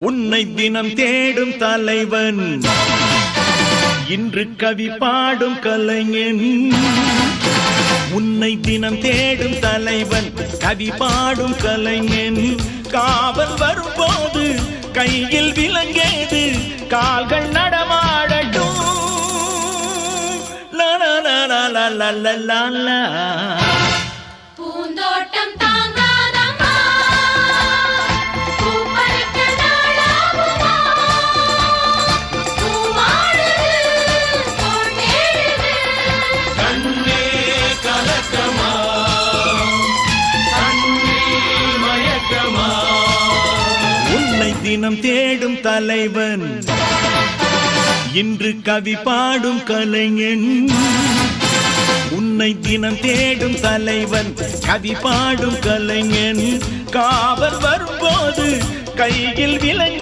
உன்னை தினம் தேடும் தலைவன். இன்று கவி பாடும் கலைஞன். உன்னை தினம் தேடும் தலைவன் கவி பாடும் கலைஞன். காவல் வரும்போது கையில் விலங்கேது கால்கள் நடமாடட்டும். லா, லா, லா, லா, லா, லா, தினம் தேடும் தலைவன். இன்று கவி பாடும் கலைஞன். உன்னை தினம் தேடும் தலைவன் கவி பாடும் கலைஞன். காவல் வரும்போது கையில் விளை